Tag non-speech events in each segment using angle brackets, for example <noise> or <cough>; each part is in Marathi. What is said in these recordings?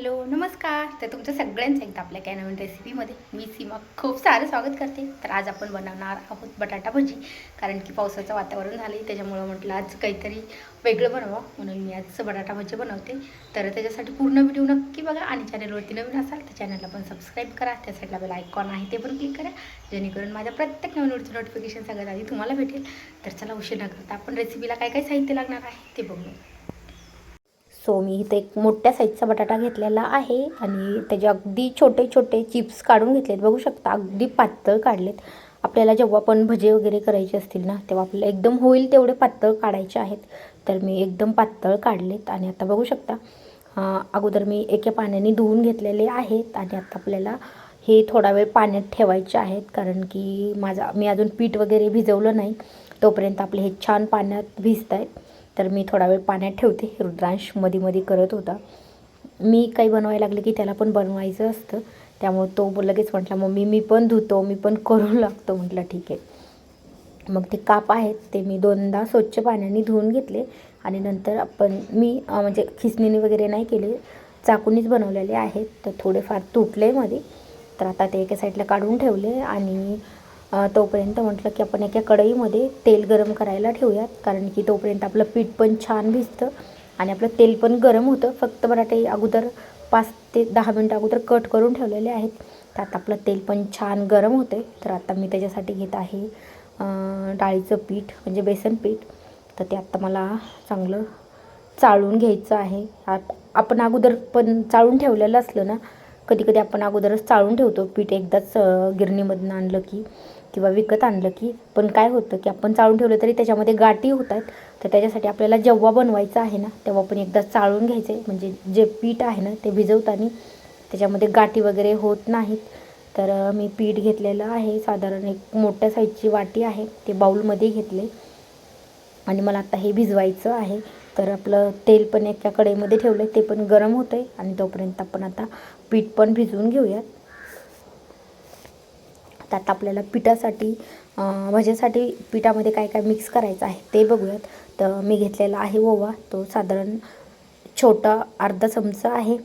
हॅलो नमस्कार. तर तुमचं सगळ्यांचं एकदा आपल्या काय नवीन रेसिपीमध्ये मी सीमा खूप सारं स्वागत करते. तर आज आपण बनवणार आहोत बटाटा भजी. कारण की पावसाचं वातावरण झालं आहे त्याच्यामुळं म्हटलं आज काहीतरी वेगळं बनवा म्हणून मी आज बटाटा भजी बनवते. तर त्याच्यासाठी पूर्ण व्हिडिओ नक्की बघा आणि चॅनलवरती नवीन असाल तर चॅनलला पण सबस्क्राईब करा. त्या साईडला बेल आयकॉन आहे ते पण क्लिक करा. जेणेकरून माझ्या प्रत्येक नवीन व्हिडिओचं नोटिफिकेशन सगळ्यात आधी तुम्हाला भेटेल. तर चला उशीर न करता आपण रेसिपीला काय काय साहित्य लागणार आहे ते बघू सो मी इथे एक मोठ्या साईजचा बटाटा घेतलेला आहे आणि त्याचे अगदी छोटे छोटे चिप्स काढून घेतलेत. बघू शकता अगदी पातळ काढलेत. आपल्याला जेव्हा पण भजे वगैरे करायचे असतील ना तेव्हा आपल्याला एकदम होईल तेवढे पातळ काढायचे आहेत. तर मी एकदम पातळ काढलेत आणि आता बघू शकता अगोदर मी एका पाण्याने धुवून घेतलेले आहेत आणि आता आपल्याला हे थोडा वेळ पाण्यात ठेवायचे आहेत. कारण की माझा मी अजून पीठ वगैरे भिजवलं नाही. तोपर्यंत आपले हे छान पाण्यात भिजत आहेत तर मी थोडा वेळ पाण्यात ठेवते. रुद्रांशमध्ये मध्ये करत होता. मी काही बनवायला लागले की त्याला पण बनवायचं असतं. त्यामुळे तो लगेच म्हटला मम्मी मी पण धुतो मी पण करू लागतो. म्हटलं ठीक आहे. मग ते काप आहेत ते मी दोनदा स्वच्छ पाण्याने धुवून घेतले आणि नंतर आपण मी म्हणजे खिसणीने वगैरे नाही केले चाकूनीच बनवलेले आहेत. तर थोडेफार तुटले मध्ये तर आता ते एका साईडला काढून ठेवले आणि तोपर्यंत म्हटलं की आपण एका कढईमध्ये तेल गरम करायला ठेवूयात. कारण की तोपर्यंत आपलं पीठ पण छान भिजतं आणि आपलं तेल पण गरम होतं. फक्त बराटे अगोदर पाच ते दहा मिनटं अगोदर कट करून ठेवलेले आहेत. तर आता आपलं तेल पण छान गरम होते तर आता मी त्याच्यासाठी घेत आहे डाळीचं पीठ म्हणजे बेसन पीठ. तर ते आत्ता मला चांगलं चाळून घ्यायचं आहे. आपण अगोदर पण चाळून ठेवलेलं असलं ना कधी कधी आपण अगोदरच चाळून ठेवतो. पीठ एकदाच गिरणीमधनं गिरणीमधून आणलं की. किंवा विकत आणलं की पण काय होतं की आपण चाळून ठेवलं तरी त्याच्यामध्ये गाठी होत आहेत तर त्याच्यासाठी आपल्याला जेव्हा बनवायचं आहे ना तेव्हा पण एकदा चाळून घ्यायचं. आहे म्हणजे जे पीठ आहे ना ते भिजवताना त्याच्यामध्ये गाठी वगैरे होत नाहीत. तर मी पीठ घेतलेलं आहे. साधारण एक मोठ्या साईजची वाटी आहे. ते बाऊलमध्ये घेतले. आणि मला आता हे भिजवायचं आहे. तर आपलं तेल पण एका कढईमध्ये ठेवलं आहे ते पण गरम होतं आहे आणि तोपर्यंत आपण आता पीठ पण भिजवून घेऊयात. त्यात आपल्याला पिठासाठी भज्यासाठी पिठामध्ये काय काय मिक्स करायचं आहे ते बघूयात. तर मी घेतलेला आहे ओवा. तो साधारण छोटा अर्धा चमचा आहे.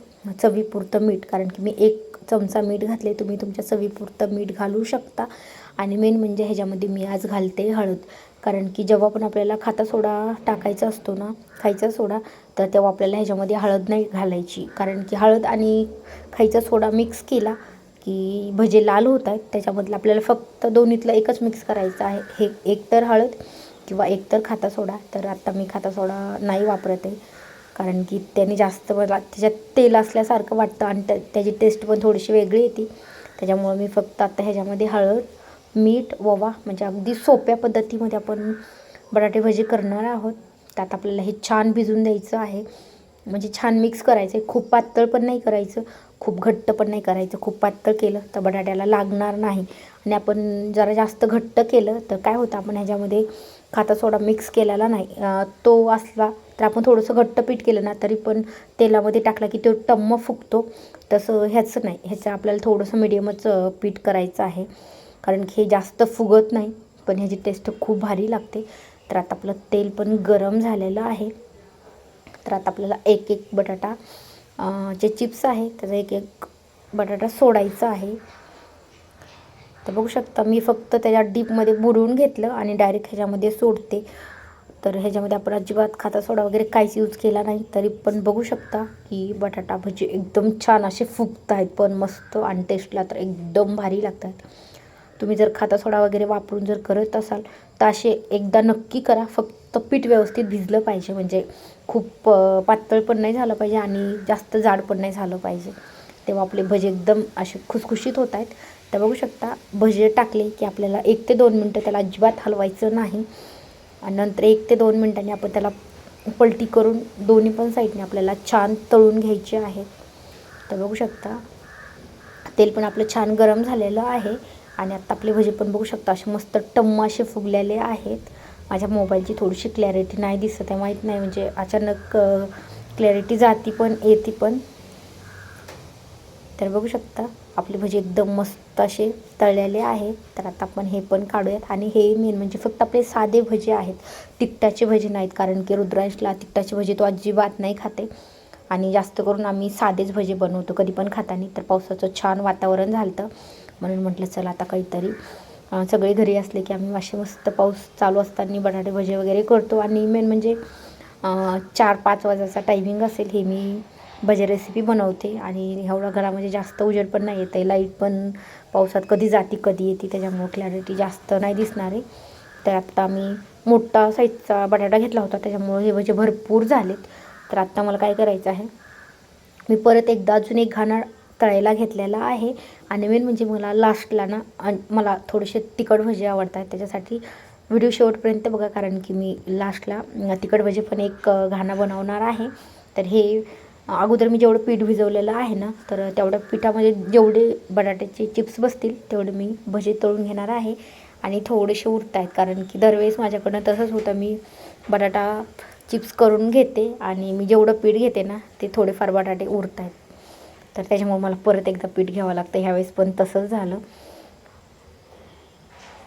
चवीपुरतं मीठ कारण की मी एक चमचा मीठ घातले तुम्ही तुमच्या चवीपुरतं मीठ घालू शकता. आणि मेन म्हणजे ह्याच्यामध्ये मी आज घालते हळद. कारण की जेव्हा पण आपल्याला खाता सोडा टाकायचा असतो ना खायचा सोडा तर तेव्हा आपल्याला ह्याच्यामध्ये हळद नाही घालायची. कारण की हळद आणि खायचा सोडा मिक्स केला की भजे लाल होत आहेत त्याच्यामधलं आपल्याला फक्त दोन्हीतलं एकच मिक्स करायचं आहे. हे एक तर हळद किंवा एकतर खाता सोडा. तर आता मी खाता सोडा नाही वापरत. आहे कारण की त्याने जास्त मला त्याच्यात तेल असल्यासारखं वाटतं आणि त्या त्याची टेस्ट पण थोडीशी वेगळी येते. त्याच्यामुळं मी फक्त आता ह्याच्यामध्ये हळद मीठ ववा म्हणजे अगदी सोप्या पद्धतीमध्ये आपण बटाटे भजी करणार आहोत. त्यात आपल्याला हे छान भिजून द्यायचं आहे. म्हणजे छान मिक्स करायचं आहे खूप पातळ पण नाही करायचं. खूप घट्ट पण नाही करायचं. खूप पातळ केलं तर बटाट्याला लागणार नाही. आणि आपण जरा जास्त घट्ट केलं तर काय होतं आपण ह्याच्यामध्ये खाता सोडा मिक्स केलेला नाही. तो असला तर आपण थोडंसं घट्ट पीठ केलं ना तरी पण तेलामध्ये टाकला की तो टम्म फुगतो. तसं ह्याचं नाही. ह्याचं आपल्याला थोडंसं मिडियमच पीठ करायचं आहे. कारण की हे जास्त फुगत नाही पण ह्याची टेस्ट खूप भारी लागते. तर आता आपलं तेल पण गरम झालेलं आहे. तर आता आपल्याला एक एक बटाटा जे चिप्स आहे त्याचा एक एक बटाटा सोडायचा आहे. तर बघू शकता मी फक्त त्याच्या डीपमध्ये बुडवून घेतलं आणि डायरेक्ट ह्याच्यामध्ये सोडते. तर ह्याच्यामध्ये आपण अजिबात खाता सोडा वगैरे काहीच यूज केला नाही. तरी पण बघू शकता की बटाटा भजी एकदम छान असे फुगत आहेत पण मस्त आणि टेस्टला तर एकदम भारी लागतात. तुम्ही जर खाता सोडा वगैरे वापरून जर करत असाल तर असे एकदा नक्की करा. फक्त पीठ व्यवस्थित भिजलं पाहिजे. म्हणजे खूप पातळ पण नाही झालं पाहिजे आणि जास्त जाड पण नाही झालं पाहिजे. तेव्हा आपले भजे एकदम असे खुसखुशीत होत आहेत. तर बघू शकता भजे टाकले की आपल्याला एक ते दोन मिनटं त्याला अजिबात हलवायचं नाही. आणि नंतर एक ते दोन मिनटांनी आपण त्याला पलटी करून दोन्ही पण साईडने आपल्याला छान तळून घ्यायचे आहे. तर बघू शकता तेल पण आपलं छान गरम झालेलं आहे. आणि आत्ता आपले भजे पण बघू शकता असे मस्त टम्म असे फुगलेले आहेत. माझ्या मोबाईलची थोडीशी क्लॅरिटी नाही दिसत आहे माहीत नाही. म्हणजे अचानक क्लॅरिटी जाती पण येते पण. तर बघू शकता आपले भजे एकदम मस्त असे तळलेले आहे. तर आता आपण हे पण काढूयात. आणि हे मेन म्हणजे फक्त आपले साधे भजे आहेत. तिखटाचे भजे नाहीत कारण की रुद्रांशला तिकटाचे भजे तो अजिबात नाही खाते. आणि जास्त करून आम्ही साधेच भजे बनवतो कधी पण खाताना. तर पावसाचं छान वातावरण झालं म्हणून म्हटलं चला आता काहीतरी सगळे घरी असले की आम्ही असे मस्त पाऊस चालू असताना बटाटे भजे वगैरे करतो. आणि मेन म्हणजे चार पाच वाजाचा टायमिंग असेल हे मी भजे रेसिपी बनवते. आणि एवढा घरामध्ये जास्त उजेड पण नाही येत आहे. लाइट पण पावसात कधी जाती कधी येते. त्याच्यामुळे क्लॅरिटी जास्त नाही दिसणार आहे. तर आत्ता मी मोठा साईजचा बटाटा घेतला होता. त्याच्यामुळे हे भजे भरपूर झालेत. तर आत्ता मला काय करायचं आहे? मी परत एकदा अजून एक घाण तळायला घेतलेला आहे. आणि मेन म्हणजे मला लास्टला ना मला थोडेसे तिखट भजे आवडतात. त्याच्यासाठी व्हिडिओ शेवटपर्यंत बघा कारण की मी लास्टला तिखट भजे पण एक घाणा बनवणार आहे. तर हे अगोदर मी जेवढं पीठ भिजवलेलं आहे ना तर तेवढ्या पिठामध्ये जेवढे बटाट्याचे चिप्स बसतील तेवढे मी भजे तळून घेणार आहे. आणि थोडेसे उरत आहेत कारण की दरवेळेस माझ्याकडनं तसंच होतं. मी बटाटा चिप्स करून घेते आणि मी जेवढं पीठ घेते ना ते थोडेफार बटाटे उरत आहेत तर त्याच्यामुळे मला परत एकदा पीठ घ्यावं लागतं. ह्यावेळेस पण तसंच झालं.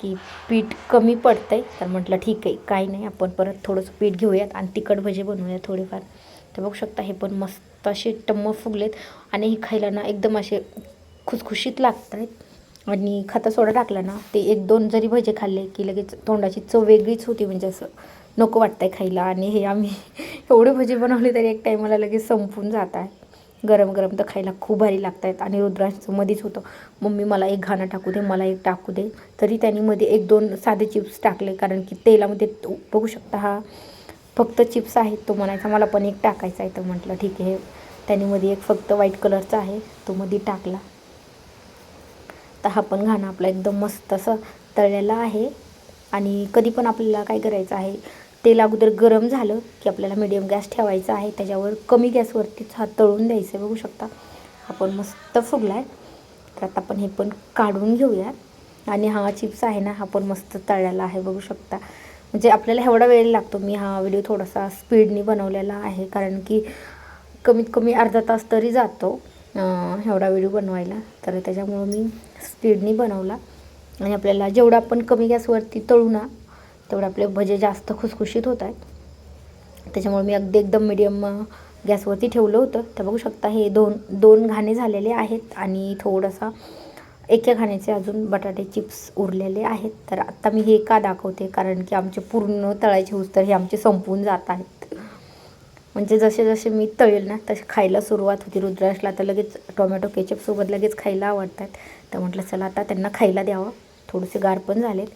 की पीठ कमी पडतं आहे तर म्हटलं ठीक आहे काही नाही. आपण परत थोडंसं पीठ घेऊयात आणि तिखट भजे बनवूयात थोडेफार. तर बघू शकता हे पण मस्त असे टम्म फुगलेत. आणि हे खायला ना एकदम असे खुसखुशीत लागत आहेत आणि खाता सोडा टाकला ना ते एक दोन जरी भजे खाल्ले की लगेच तोंडाची चव वेगळीच होती. म्हणजे असं नको वाटतं आहे खायला. आणि हे आम्ही <laughs> एवढे भजे बनवले तरी एक टाईमाला लगेच संपून जात आहे. गरम गरम तर खायला खूप भारी लागत आहेत आणि रुद्रांचं मध्येच होतं. मम्मी मला एक घाणं टाकू दे मला एक टाकू दे. तरी त्यांनी मध्ये एक दोन साधे चिप्स टाकले कारण की तेलामध्ये तो- बघू शकता हा फक्त चिप्स आहेत तो म्हणायचा मला पण एक टाकायचा आहे. तर म्हटलं ठीक आहे. त्यांनी मध्ये एक फक्त व्हाईट कलरचा आहे तो मध्ये टाकला. तर हा पण घाणं आपला एकदम मस्त असं तळलेला आहे. आणि कधी पण आपल्याला काय करायचं आहे तेल अगोदर गरम झालं की आपल्याला मीडियम गॅस ठेवायचा आहे. त्याच्यावर कमी गॅसवरतीच हा तळून द्यायचं आहे. बघू शकता. आपण मस्त फुगला आहे तर आता आपण हे पण काढून घेऊया आणि हा चिप्स आहे ना हा पण मस्त तळलेला आहे. बघू शकता. म्हणजे आपल्याला एवढा वेळ लागतो. मी हा व्हिडिओ थोडासा स्पीडनी बनवलेला आहे. कारण की कमीत कमी अर्धा तास तरी जातो एवढा व्हिडिओ बनवायला. तर त्याच्यामुळं मी स्पीडनी बनवला. आणि आपल्याला जेवढा आपण कमी गॅसवरती तळू ना तेवढं आपले भजे जास्त खुसखुशीत होत आहेत. त्याच्यामुळे मी अगदी एकदम मिडियम गॅसवरती ठेवलं होतं. तर बघू शकता हे दोन दोन घाणे झालेले आहेत आणि थोडासा एका घाण्याचे अजून बटाटे चिप्स उरलेले आहेत. तर आत्ता मी हे का दाखवते? कारण की आमचे पूर्ण तळायचे होस तर हे आमचे संपून जात आहेत. म्हणजे जसे जसे मी तळेल ना तसे खायला सुरुवात होती. रुद्राशला तर लगेच टोमॅटो केचपसोबत लगेच खायला आवडतात. तर म्हटलं चला आता त्यांना खायला द्यावं. थोडेसे गार पण झालेत.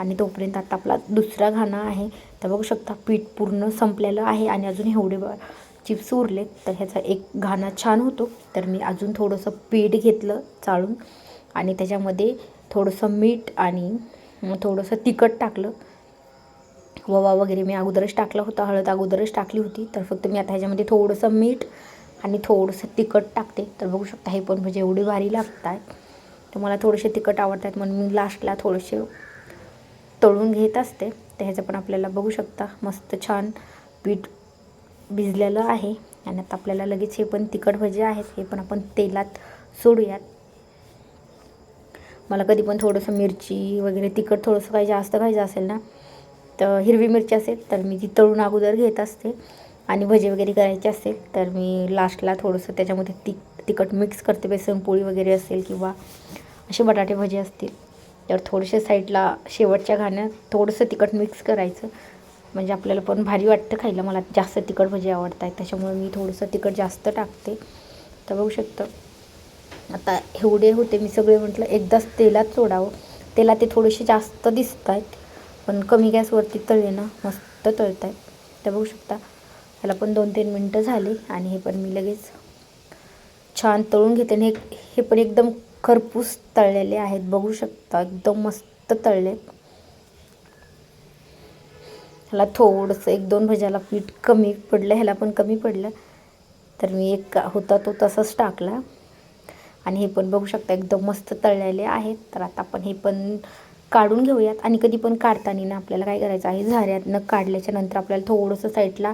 आणि तोपर्यंत आता आपला दुसरा घाणा आहे. तर बघू शकता पीठ पूर्ण संपलेलं आहे आणि अजून एवढे चिप्स उरलेत. तर ह्याचा एक घाणा छान होतो. तर मी अजून थोडंसं पीठ घेतलं चाळून आणि त्याच्यामध्ये थोडंसं मीठ आणि थोडंसं तिखट टाकलं. ववा वगैरे मी अगोदरच टाकला होता. हळद अगोदरच टाकली होती. तर फक्त मी आता ह्याच्यामध्ये थोडंसं मीठ आणि थोडंसं तिखट टाकते. तर बघू शकता हे पण म्हणजे एवढी भारी लागत आहे तर मला थोडेसे तिखट आवडतात म्हणून मी लास्टला थोडेसे तळून घेत असते. तर ह्याचं पण आपल्याला बघू शकता. मस्त छान पीठ भिजलेलं आहे. आणि आता आपल्याला लगेच हे पण तिखट भजे आहेत. हे पण आपण तेलात सोडूयात. मला कधी पण थोडंसं मिरची वगैरे तिखट थोडंसं काही जास्त खायचं असेल ना तर हिरवी मिरची असेल तर मी ती तळून अगोदर घेत असते. आणि भजे वगैरे करायचे असेल तर मी लास्टला थोडंसं त्याच्यामध्ये ति तिखट मिक्स करते. बेसन पोळी वगैरे असेल किंवा असे बटाटे भजे असतील. तर थोडेसे साईडला शेवटच्या घाण्यात थोडंसं तिखट मिक्स करायचं. म्हणजे आपल्याला पण भारी वाटतं खायला. मला जास्त तिखट म्हणजे भजी आवडत आहेत त्याच्यामुळे मी थोडंसं तिखट जास्त टाकते. तर बघू शकतं. आता एवढे होते मी सगळे म्हटलं एकदाच तेलात सोडावं. तेला ते थोडेसे जास्त दिसत आहेत पण कमी गॅसवरती तळले ना मस्त तळत आहेत तर बघू शकता. त्याला पण दोन तीन मिनटं झाले आणि हे पण मी लगेच छान तळून घेते. आणि हे हे पण एकदम खरपूस तळलेले आहेत. बघू शकता एकदम मस्त तळले. ह्याला थोडंसं एक दोन भज्याला पीठ कमी पडलं ह्याला पण कमी पडलं. तर मी एक होता तो तसंच टाकला. आणि हे पण बघू शकता एकदम मस्त तळलेले आहेत. तर आता आपण हे पण काढून घेऊयात. आणि कधी पण काढताना ना आपल्याला काय करायचं आहे झाऱ्यातनं काढल्याच्या नंतर आपल्याला थोडंसं साईडला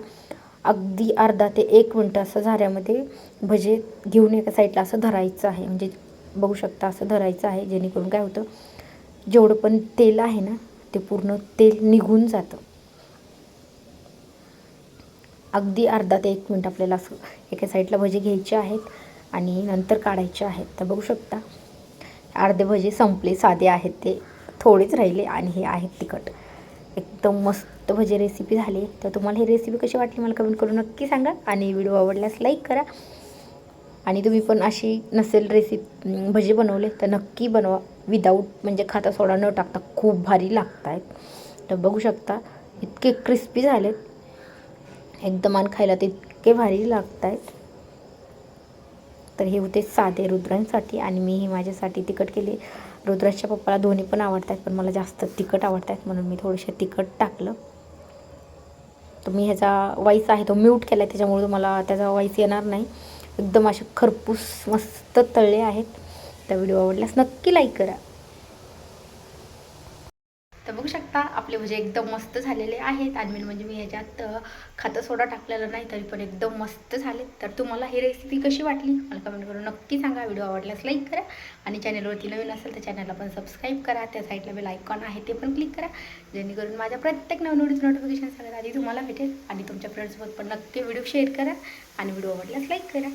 अगदी अर्धा ते एक मिनटं असं झाऱ्यामध्ये भजे घेऊन एका साईडला असं धरायचं आहे. म्हणजे बघू शकता असं धरायचं आहे जेणेकरून काय होतं जेवढं पण तेल आहे ना ते पूर्ण तेल निघून जातं. अगदी अर्धा ते एक मिनिट आपल्याला असं एका साईडला भजे घ्यायचे आहेत आणि नंतर काढायचे आहेत. तर बघू शकता अर्धे भजे संपले साधे आहेत ते थोडेच राहिले आणि हे आहेत तिखट. एकदम मस्त भजे रेसिपी झाली. तर तुम्हाला ही रेसिपी कशी वाटली मला कमेंट करून नक्की सांगा आणि व्हिडिओ आवडल्यास लाईक करा. आणि तुम्ही पण अशी नसेल रेसिपी भजी बनवले तर नक्की बनवा. विदाऊट म्हणजे खाता सोडा न टाकता खूप भारी लागत आहेत तर बघू शकता इतके क्रिस्पी झालेत. एकदम आणि खायला ते इतके भारी लागत आहेत तर हे होते साधे रुद्रांसाठी आणि मी हे माझ्यासाठी तिखट केले. रुद्राच्या पप्पाला दोन्ही पण आवडतात पण मला जास्त तिखट आवडतात म्हणून मी थोडेसे तिखट टाकलं. तर मी ह्याचा वाईस आहे तो म्यूट केला आहे त्याच्यामुळे तुम्हाला त्याचा वाईस येणार नाही. एकदम असे खरपूस मस्त तळले आहेत. त्या व्हिडिओ आवडल्यास नक्की लाईक करा. तर बघू शकता आपले भजे एकदम मस्त झालेले आहेत. आणि म्हणजे मी ह्याच्यात अ, खातं सोडा टाकलेला नाही तरी पण एकदम मस्त झाले तर तुम्हाला ही रेसिपी कशी वाटली? मला कमेंट करून नक्की सांगा. व्हिडिओ आवडल्यास लाईक करा आणि चॅनलवरती नवीन असेल तर चॅनलला पण सबस्क्राईब करा. त्या साईडला बेल आयकॉन आहे ते पण क्लिक करा. जेणेकरून माझ्या प्रत्येक नवीन व्हिडिओचं नोटिफिकेशन सगळ्यात आधी तुम्हाला भेटेल आणि तुमच्या फ्रेंड्ससोबत पण नक्की व्हिडिओ शेअर करा आणि व्हिडिओ आवडल्यास लाईक करा.